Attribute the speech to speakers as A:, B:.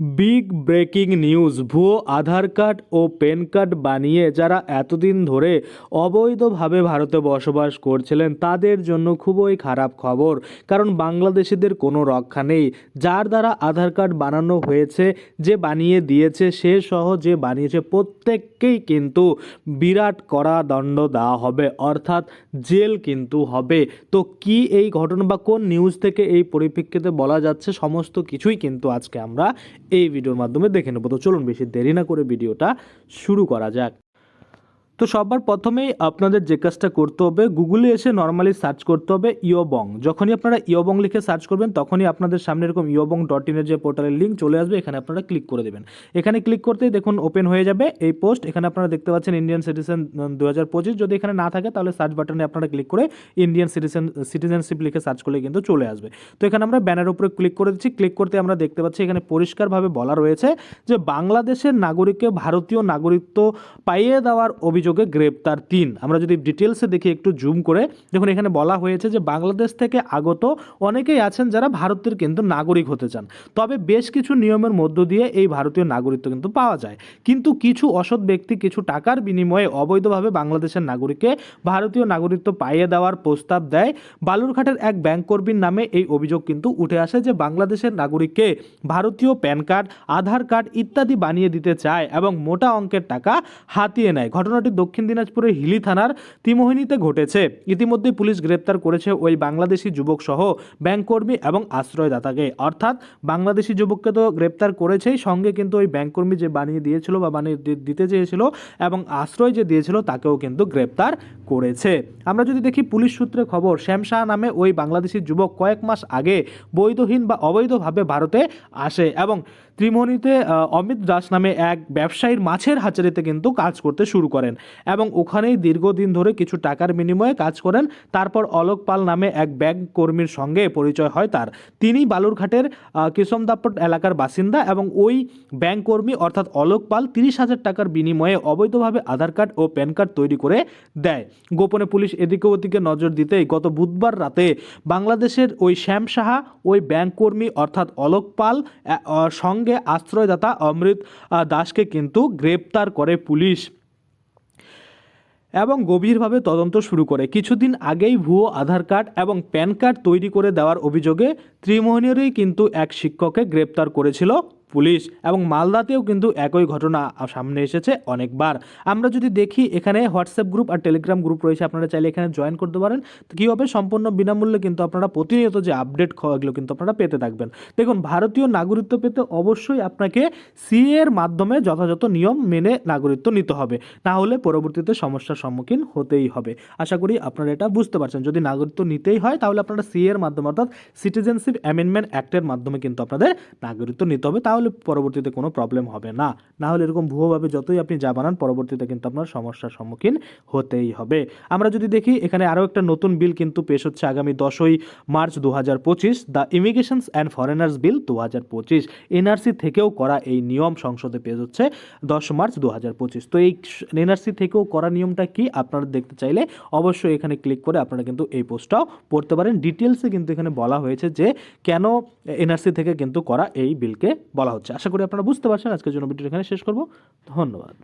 A: Big breaking news. ভুয়ো Aadhaar card ও PAN card বানিয়ে যারা এতদিন ধরে অবৈধভাবে ভারতে বসবাস করছিলেন, তাদের জন্য খুবই খারাপ খবর, কারণ বাংলাদেশিদের কোনো রক্ষা নেই। যার দ্বারা আধার কার্ড বানানো হয়েছে, যে বানিয়ে দিয়েছে, সে সহ যে বানিয়েছে, প্রত্যেককেই কিন্তু বিরাট কড়া দণ্ড দেওয়া হবে, অর্থাৎ জেল কিন্তু হবে। তো কি এই ঘটনা বা কোন নিউজ থেকে এই পরিপ্রেক্ষিতে বলা যাচ্ছে, সমস্ত কিছুই কিন্তু আজকে আমরা এই ভিডিওর মাধ্যমে দেখে নেব। তো চলুন বেশি দেরি না করে ভিডিওটা শুরু করা যাক। তো সবার প্রথমেই আপনাদের যে কাজটা করতে হবে, গুগলে এসে নর্মালি সার্চ করতে হবে ইয়োবং। যখনই আপনারা ইয়োবং লিখে সার্চ করবেন, তখনই আপনাদের সামনে এরকম ইয়োবং ডট ইনের যে পোর্টালের লিঙ্ক চলে আসবে, এখানে আপনারা ক্লিক করে দেবেন। এখানে ক্লিক করতেই দেখুন ওপেন হয়ে যাবে এই পোস্ট এখানে আপনারা দেখতে পাচ্ছেন ইন্ডিয়ান সিটিজেন দু হাজার পঁচিশ। যদি এখানে না থাকে, তাহলে সার্চ বাটনে আপনারা ক্লিক করে ইন্ডিয়ান সিটিজেন সিটিজেনশিপ লিখে সার্চ করলে কিন্তু চলে আসবে। তো এখানে আমরা ব্যানার উপরে ক্লিক করে দিচ্ছি। ক্লিক করতে আমরা দেখতে পাচ্ছি এখানে পরিষ্কারভাবে বলা রয়েছে যে বাংলাদেশের নাগরিককে ভারতীয় নাগরিকত্ব পাইয়ে দেওয়ার অভিযোগে গ্রেপ্তার তিন। আমরা যদি ডিটেলসে দেখি, একটু জুম করে, দেখুন, এখানে বলা হয়েছে যে বাংলাদেশ থেকে আগত অনেকেই আছেন যারা ভারতের কিন্তু নাগরিক হতে চান। তবে বেশ কিছু নিয়মের মধ্য দিয়ে এই ভারতীয় নাগরিকত্ব কিন্তু পাওয়া যায়। কিন্তু কিছু অসৎ ব্যক্তি কিছু টাকার বিনিময়ে অবৈধভাবে বাংলাদেশের নাগরিককে ভারতীয় নাগরিকত্ব পাইয়ে দেওয়ার প্রস্তাব দেয়। বালুরঘাটের এক ব্যাংক কর্মীর নামে এই অভিযোগ কিন্তু উঠে আসে যে বাংলাদেশের নাগরিককে ভারতীয় প্যান কার্ড, আধার কার্ড ইত্যাদি বানিয়ে দিতে চায় এবং মোটা অঙ্কের টাকা হাতিয়ে নেয়। ঘটনাটি দক্ষিণ দিনাজপুরের হিলি থানার তিমোহিনীতে ঘটেছে। ইতিমধ্যে পুলিশ গ্রেপ্তার করেছে ওই বাংলাদেশি যুবক সহ ব্যাংক কর্মী এবং আশ্রয়দাতাকে। অর্থাৎ বাংলাদেশি যুবককে তো গ্রেপ্তার করেছেই, সঙ্গে কিন্তু ওই ব্যাংক কর্মী যে বানিয়ে দিয়েছিল বা বানিয়ে দিতে চেয়েছিল এবং আশ্রয় যে দিয়েছিল, তাকেও কিন্তু গ্রেপ্তার করেছে। আমরা যদি দেখি পুলিশ সূত্রে খবর, শ্যামশাহ নামে ওই বাংলাদেশি যুবক কয়েক মাস আগে বৈধহীন বা অবৈধভাবে ভারতে আসে এবং ত্রিমোহনীতে অমিত দাস নামে এক ব্যবসায়ীর মাছের হাচারিতে কিন্তু কাজ করতে শুরু করেন। এবং ওখানেই দীর্ঘদিন ধরে কিছু টাকার বিনিময়ে কাজ করেন। তারপর অলোক পাল নামে এক ব্যাংক কর্মীর সঙ্গে পরিচয় হয় তার। তিনি বালুরঘাটের আহ, কিসমদাপট এলাকার বাসিন্দা এবং ওই ব্যাংক কর্মী অর্থাৎ অলোক পাল তিরিশ হাজার টাকার বিনিময়ে অবৈধভাবে আধার কার্ড ও প্যান কার্ড তৈরি করে দেয়। গোপনে পুলিশ এদিকে ওদিকে নজর দিতেই গত বুধবার রাতে বাংলাদেশের ওই শ্যাম সাহা ওই ব্যাংক কর্মী অর্থাৎ অলোক পাল সঙ্গে আশ্রয়দাতা অমৃত দাসকে কিন্তু গ্রেপ্তার করে পুলিশ। এবং গভীরভাবে তদন্ত শুরু করে। কিছুদিন আগেই ভুয়ো আধার কার্ড এবং প্যান কার্ড তৈরি করে দেওয়ার অভিযোগে ত্রিমোহনীরই কিন্তু এক শিক্ষককে গ্রেপ্তার করেছিল। পুলিশ এবং মালদাতেও কিন্তু একই ঘটনা সামনে এসেছে অনেকবার। আমরা যদি দেখি এখানে হোয়াটসঅ্যাপ গ্রুপ আর টেলিগ্রাম গ্রুপ রয়েছে, আপনারা চাইলে এখানে জয়েন করতে পারেন। কী হবে? সম্পূর্ণ বিনামূল্যে কিন্তু আপনারা প্রতিনিয়ত যে আপডেট এগুলো কিন্তু আপনারা পেতে থাকবেন। দেখুন, ভারতীয় নাগরিকত্ব পেতে অবশ্যই আপনাকে সি এর মাধ্যমে যথাযথ নিয়ম মেনে নাগরিকত্ব নিতে হবে। না হলে পরবর্তীতে সমস্যার সম্মুখীন হতেই হবে। আশা করি আপনারা এটা বুঝতে পারছেন। যদি নাগরিকত্ব নিতেই হয়, তাহলে আপনারা সি এর মাধ্যমে অর্থাৎ সিটিজেনশিপ অ্যামেন্ডমেন্ট অ্যাক্টের মাধ্যমে কিন্তু আপনাদের নাগরিকত্ব নিতে হবে। তাহলে পরবর্তীতে কোনো প্রবলেম হবে না। না হলে এরকম ভুয়োভাবে যতই আপনি যা বানান, পরবর্তীতে কিন্তু আপনার সমস্যার সম্মুখীন হতেই হবে। আমরা যদি দেখি, এখানে আরও একটা নতুন বিল কিন্তু পেশ হচ্ছে আগামী দশই মার্চ দু হাজার পঁচিশ, the immigrations and foreigners bill দু হাজার পঁচিশ। এনআরসি থেকেও করা এই নিয়ম সংসদে পেশ হচ্ছে দশ মার্চ দু হাজার পঁচিশ। তো এই এনআরসি থেকেও করা নিয়মটা কি? আপনারা দেখতে চাইলে অবশ্যই এখানে ক্লিক করে আপনারা কিন্তু এই পোস্টটাও পড়তে পারেন। ডিটেলসে কিন্তু এখানে বলা হয়েছে যে কেন এনআরসি থেকে কিন্তু করা এই বিলকে বলা হচ্ছে। আশা করি আপনারা বুঝতে পারছেন। আজকের জন্য ভিডিও এখানে শেষ করব। ধন্যবাদ।